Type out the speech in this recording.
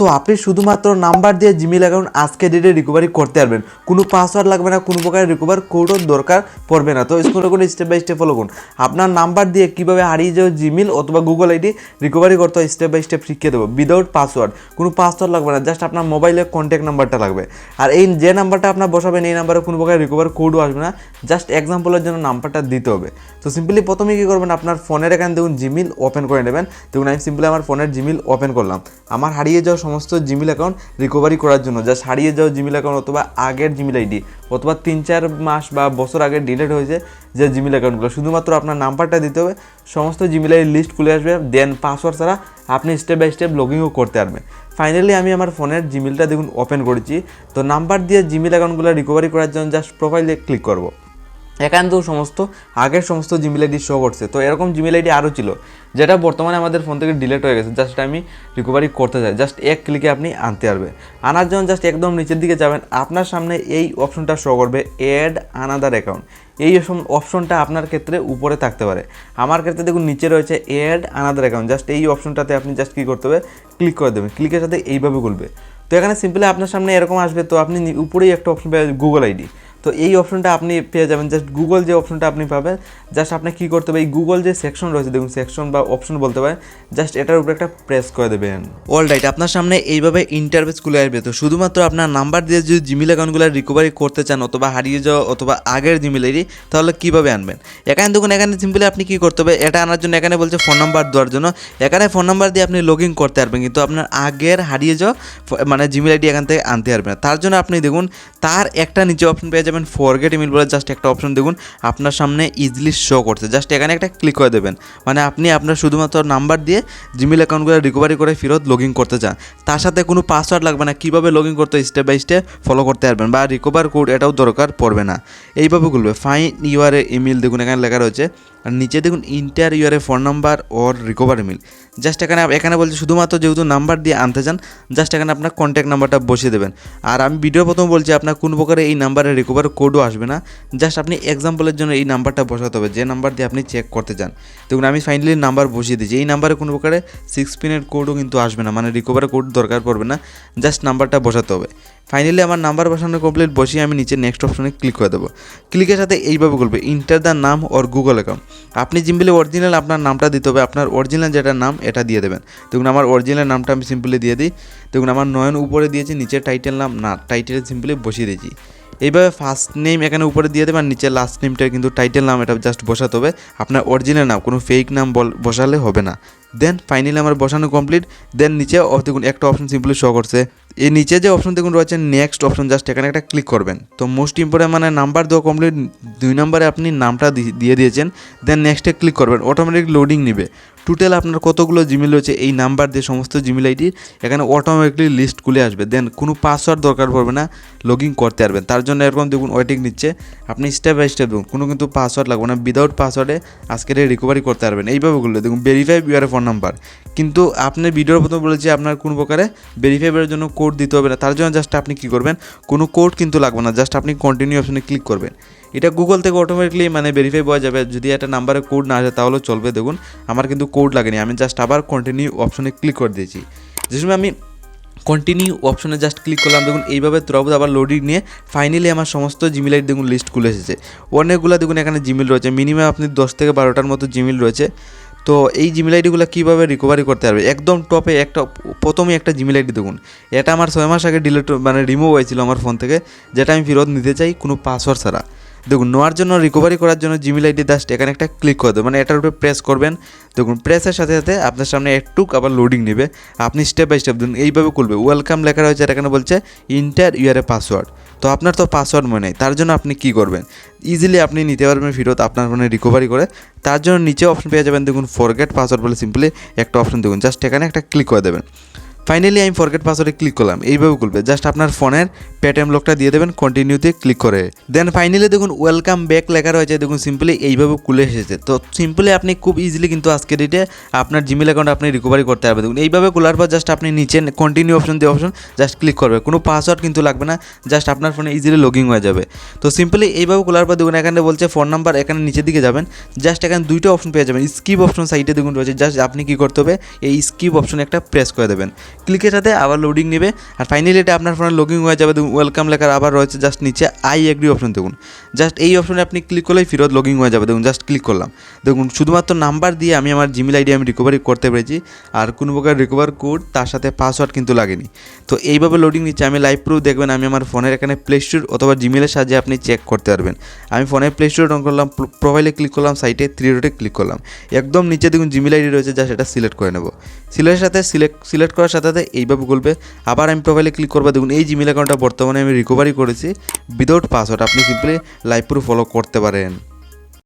So আপনি শুধুমাত্র number দিয়ে জিমেল অ্যাকাউন্ট আজকে ডেটে রিকভারি করতে পারবেন। কোনো পাসওয়ার্ড লাগবে না, কোনো প্রকার রিকভার কোডও দরকার পড়বে না। তো স্কুলে করে স্টেপ বাই স্টেপ ফলো করুন। আপনার নাম্বার দিয়ে কীভাবে হারিয়ে যাও জিমেল অথবা গুগল আইডি রিকভারি করতে হয় স্টেপ বাই স্টেপ শিখিয়ে দেবো উইদাউট পাসওয়ার্ড কোনো পাসওয়ার্ড লাগবে না জাস্ট আপনার মোবাইলের কন্ট্যাক্ট নাম্বারটা লাগবে। আর এই যে নাম্বারটা আপনার বসাবেন, এই নাম্বারে কোনো প্রকার রিকভার কোডও আসবে না জাস্ট এক্সাম্পলের জন্য নাম্বারটা দিতে হবে। তো সিম্পলি প্রথমে কী করবেন, আপনার ফোনের এখানে দেখুন জিমেল ওপেন করে নেবেন। দেখুন আমি সিম্পলি আমার ফোনের জিমেল ওপেন করলাম। আমার হারিয়ে যাওয়া সমস্ত জিমেল অ্যাকাউন্ট রিকভারি করার জন্য। যা হারিয়ে যাওয়া জিমেল অ্যাকাউন্ট অথবা আগের জিমেল আইডি অথবা তিন চার মাস বা বছর আগে ডিলিট হয়েছে যে জিমেল অ্যাকাউন্টগুলো শুধুমাত্র আপনার নাম্বারটা দিতে হবে, সমস্ত জিমেল আইডি লিস্ট খুলে আসবে দেন পাসওয়ার্ড ছাড়া আপনি স্টেপ বাই স্টেপ লগিংও করতে পারবেন। ফাইনালি আমি আমার ফোনের জিমেলটা দেখুন ওপেন করেছি। তো নাম্বার দিয়ে জিমেল অ্যাকাউন্টগুলো রিকভারি করার জন্য জাস্ট প্রোফাইলে ক্লিক করব। একান্ত সমস্ত, আগের সমস্ত জিমেল আইডি শো করছে। তো এরকম জিমেল আইডি আরও ছিল, যেটা বর্তমানে আমাদের ফোন থেকে ডিলেট হয়ে গেছে। জাস্ট আমি রিকভারি করতে চাই। জাস্ট এক ক্লিকে আপনি আনতে পারবে। আনার জন্য জাস্ট একদম নিচের দিকে যাবেন। আপনার সামনে এই অপশনটা শো করবে অ্যাড আনাদার অ্যাকাউন্ট এই অপশনটা আপনার ক্ষেত্রে উপরে থাকতে পারে। আমার ক্ষেত্রে দেখুন, নিচে রয়েছে অ্যাড আনাদার অ্যাকাউন্ট জাস্ট এই অপশনটাতে আপনি জাস্ট কী করতে হবে ক্লিক করে দেবেন। ক্লিকের সাথে এইভাবে খুলবে। তো এখানে সিম্পলি আপনার সামনে এরকম আসবে। তো আপনি উপরেই একটা অপশন পেয়ে গুগল আইডি তো এই অপশনটা আপনি পেয়ে যাবেন। জাস্ট গুগল যে অপশনটা আপনি পাবেন জাস্ট আপনি কী করতে হবে, এই গুগল যে সেকশন রয়েছে, দেখুন সেকশন বা অপশন বলতে পারেন জাস্ট এটার উপরে একটা প্রেস করে দেবেন। অল রাইট আপনার সামনে এইভাবে ইন্টারভেস খুলে আসবে। তো শুধুমাত্র আপনার নাম্বার দিয়ে যদি জিমেল অ্যাকাউন্টগুলো রিকভারি করতে চান অথবা হারিয়ে যাওয়া অথবা আগের জিমেল আইডি তাহলে কীভাবে আনবেন? এখানে দেখুন, এখানে সিম্পলি আপনি কী করতে হবে, এটা আনার জন্য এখানে বলছে ফোন নাম্বার দেওয়ার জন্য। এখানে ফোন নাম্বার দিয়ে আপনি লগ ইন করতে পারবেন, কিন্তু আপনার আগের হারিয়ে যাওয়া মানে জিমেল আইডি এখান থেকে আনতে পারবেন তার জন্য আপনি দেখুন, তার একটা নিচে অপশন পেয়ে যাবেন ফরগেট ইমেল বলে জাস্ট একটা অপশন দেখুন, আপনার সামনে ইজিলি শো করছে। জাস্ট এখানে একটা ক্লিক করে দেবেন। মানে আপনি আপনার শুধুমাত্র নাম্বার দিয়ে জিমেল অ্যাকাউন্টগুলো রিকভারি করে ফেরত লগ ইন করতে চান। তার সাথে কোনো পাসওয়ার্ড লাগবে না, কীভাবে লগ ইন করতে স্টেপ বাই স্টেপ ফলো করতে পারবেন বা রিকভার কোড এটাও দরকার পড়বে না। এইভাবে খুলবে ফাইন ইউআর ইমেল দেখুন, এখানে লেখা রয়েছে আর নিচে দেখুন enter your phone number or recover mail just এখানে এখানে বলছে, শুধুমাত্র যেহেতু নাম্বার দিয়ে আনতে চান জাস্ট এখানে আপনার কন্ট্যাক্ট নাম্বারটা বসিয়ে দেবেন। আর আমি ভিডিও প্রথম বলছি, আপনার কোন প্রকারে এই নাম্বারে রিকভার কোডও আসবে না। জাস্ট আপনি এক্সাম্পলের জন্য এই নাম্বারটা বসাতে হবে, যে নাম্বার দিয়ে আপনি চেক করতে চান। দেখুন, আমি ফাইনালি নাম্বার বসিয়ে দিয়েছি। এই নাম্বারে কোনো প্রকারে সিক্স পিনের কোডও কিন্তু আসবে না মানে রিকভার কোড দরকার পড়বে না। জাস্ট নাম্বারটা বসাতে হবে। ফাইনালি আমার নাম্বার বসানো কমপ্লিট বসিয়ে আমি নিচে নেক্সট অপশনে ক্লিক করে দেবো। ক্লিকের সাথে এইভাবে করবে inter the name or Google account আপনি জিম্পলি অরিজিনাল আপনার নামটা দিতে হবে, আপনার অরিজিনাল যেটা নাম এটা দিয়ে দেবেন। দেখুন, আমার অরিজিনাল নামটা আমি সিম্পলি দিয়ে দিই। দেখুন, আমার নয়ন উপরে দিয়েছি নিচে টাইটেল নাম না টাইটেল সিম্পলি বসিয়ে দিয়েছি। এইভাবে ফার্স্ট নেম এখানে উপরে দিয়ে দেবেন নিচে লাস্ট নেমটা কিন্তু টাইটেল নাম এটা জাস্ট বসাতে হবে। আপনার অরিজিনাল নাম, কোনো ফেক নাম বসালে হবে না। দেন ফাইনালি আমার বসানো কমপ্লিট দেন নিচে দেখুন, একটা অপশন সিম্পলি শো করছে। এই নিচে যে অপশন দেখুন রয়েছে নেক্সট অপশন জাস্ট এখানে একটা ক্লিক করবেন। তো মোস্ট ইম্পর্টেন্ট মানে নাম্বার দেওয়া কমপ্লিট দুই নম্বরে আপনি নামটা দিয়ে দিয়েছেন দেন নেক্সটে ক্লিক করবেন অটোমেটিক লোডিং নেবে। টোটাল আপনার কতগুলো জিমেল রয়েছে, এই নাম্বার দিয়ে সমস্ত জিমেল আইডি এখানে অটোমেটিকলি লিস্ট খুলে আসবে। দেন কোনো পাসওয়ার্ড দরকার পড়বে না লগ ইন করতে পারবেন। তার জন্য এরকম দেখুন ওয়েটিং নিচ্ছে। আপনি স্টেপ বাই স্টেপ দেখুন, কোনো কিন্তু পাসওয়ার্ড লাগবে না। উইদাউট পাসওয়ার্ডে আজকে রিকভারি করতে পারবেন। এইভাবে করলে দেখুন ভেরিফাই ইউর ফোন নাম্বার কিন্তু আপনি ভিডিওর প্রথমে বলেছি আপনার কোনো প্রকারে ভেরিফাইয়ের জন্য কোড দিতে হবে না। তার জন্য জাস্ট আপনি কী করবেন, কোনো কোড কিন্তু লাগবে না। জাস্ট আপনি কন্টিনিউ অপশনে ক্লিক করবেন। এটা গুগল থেকে অটোমেটিকলি মানে ভেরিফাই পাওয়া যাবে। যদি একটা নাম্বারে কোড না আসে, তাহলেও চলবে। দেখুন, আমার কিন্তু কোড লাগেনি। আমি জাস্ট আবার কন্টিনিউ অপশনে ক্লিক করে দিয়েছি। যে সময় আমি কন্টিনিউ অপশনে জাস্ট ক্লিক করলাম, দেখুন, এইভাবে তুরাবুদ আবার লোডিং নিয়ে ফাইনালি আমার সমস্ত জিমেল আইডি দেখুন লিস্ট খুলে এসেছে। অনেকগুলো দেখুন, এখানে জিমেল রয়েছে। মিনিমাম আপনি দশ থেকে বারোটার মতো জিমেল রয়েছে। তো এই জিমেল আইডিগুলো কীভাবে রিকভারি করতে পারবে? একদম টপে একটা, প্রথমেই একটা জিমেল আইডি দেখুন। এটা আমার ছয় মাস আগে ডিলিট মানে রিমুভ হয়েছিল আমার ফোন থেকে। যেটা আমি ফেরত নিতে চাই কোনো পাসওয়ার্ড ছাড়া। দেখুন, নেওয়ার জন্য রিকভারি করার জন্য জিমেল আইডি জাস্ট এখানে একটা ক্লিক করে দেবেন। মানে এটার উপরে প্রেস করবেন। দেখুন প্রেসের সাথে সাথে আপনার সামনে একটু আবার লোডিং নেবে। আপনি স্টেপ বাই স্টেপ দেখুন, এইভাবে খুলবে। ওয়েলকাম লেখা রয়েছে আর এখানে বলছে ইন্টার ইয়ার পাসওয়ার্ড তো আপনার তো পাসওয়ার্ড মনে নেই, তার জন্য আপনি কি করবেন? ইজিলি আপনি নিতে পারবেন ফেরত আপনার ফোনে রিকভারি করে। তার জন্য নিচে অপশন পেয়ে যাবেন, দেখুন ফরগেট পাসওয়ার্ড বলে সিম্পলি একটা অপশন দেখুন জাস্ট এখানে একটা ক্লিক করে দেবেন। ফাইনালি আমি ফরগেট পাসওয়ার্ডে ক্লিক করলাম। এইভাবে খুলবে। জাস্ট আপনার ফোনের পেটিএম লকটা দিয়ে দেবেন কন্টিনিউতে ক্লিক করে। দেন ফাইনালি দেখুন ওয়েলকাম ব্যাক লেখা রয়েছে। দেখুন সিম্পলি এইভাবে খুলে এসেছে। তো সিম্পলি আপনি খুব ইজিলি কিন্তু আজকে ডেটে আপনার জিমেল অ্যাকাউন্ট আপনি রিকভারি করতে পারবেন। দেখুন, এইভাবে খোলার পর জাস্ট আপনি নিচে কন্টিনিউ অপশন দিয়ে অপশন জাস্ট ক্লিক করবে। কোনো পাসওয়ার্ড কিন্তু লাগবে না জাস্ট আপনার ফোনে ইজিলি লগিং হয়ে যাবে। তো সিম্পলি এইভাবে খোলার পর দেখুন, এখানে বলছে ফোন নাম্বার এখানে নিচের দিকে যাবেন। জাস্ট এখানে দুইটা অপশন পেয়ে যাবেন। স্কিপ অপশন সাইডে দেখুন রয়েছে। জাস্ট আপনি কী করতে হবে, এই স্কিপ অপশন একটা প্রেস করে দেবেন। ক্লিকের সাথে আবার লোডিং নেবে। আর ফাইনালি এটা আপনার ফোনে লগিং হয়ে যাবে, দেখুন ওয়েলকাম লেখার আবার রয়েছে জাস্ট নিচে আই এগ্রি অপশন দেখুন। জাস্ট এই অপশনে আপনি ক্লিক করলেই ফেরত লগিং হয়ে যাবে, দেখুন জাস্ট ক্লিক করলাম। দেখুন, শুধুমাত্র নাম্বার দিয়ে আমি আমার জিমেল আইডি আমি রিকভারি করতে পেরেছি, আর কোনো প্রকার রিকভার কোড তার সাথে পাসওয়ার্ড কিন্তু লাগেনি। তো এইভাবে লোডিং নিচ্ছে আমি লাইভ প্রুফ দেখবেন, আমি আমার ফোনের এখানে প্লে স্টোর অথবা জিমেলের সাহায্যে আপনি চেক করতে পারবেন। আমি ফোনের প্লে স্টোর অন করলাম প্রোফাইলে ক্লিক করলাম সাইটে থ্রি ডটে ক্লিক করলাম। একদম নিচে দেখুন জিমেল আইডি রয়েছে যা সেটা সিলেক্ট করে নেব। সিলেক্টের সাথে সিলেক্ট সিলেক্ট করার সাথে সাথে এইভাবে বলবে আবার আমি প্রোফাইলে ক্লিক করব। দেখুন, এই জিমেল অ্যাকাউন্টটা বর্তমানে আমি রিকভারি করেছি উইদাউট পাসওয়ার্ড আপনি সিম্পলি লাইভ প্রুফ ফলো করতে পারেন।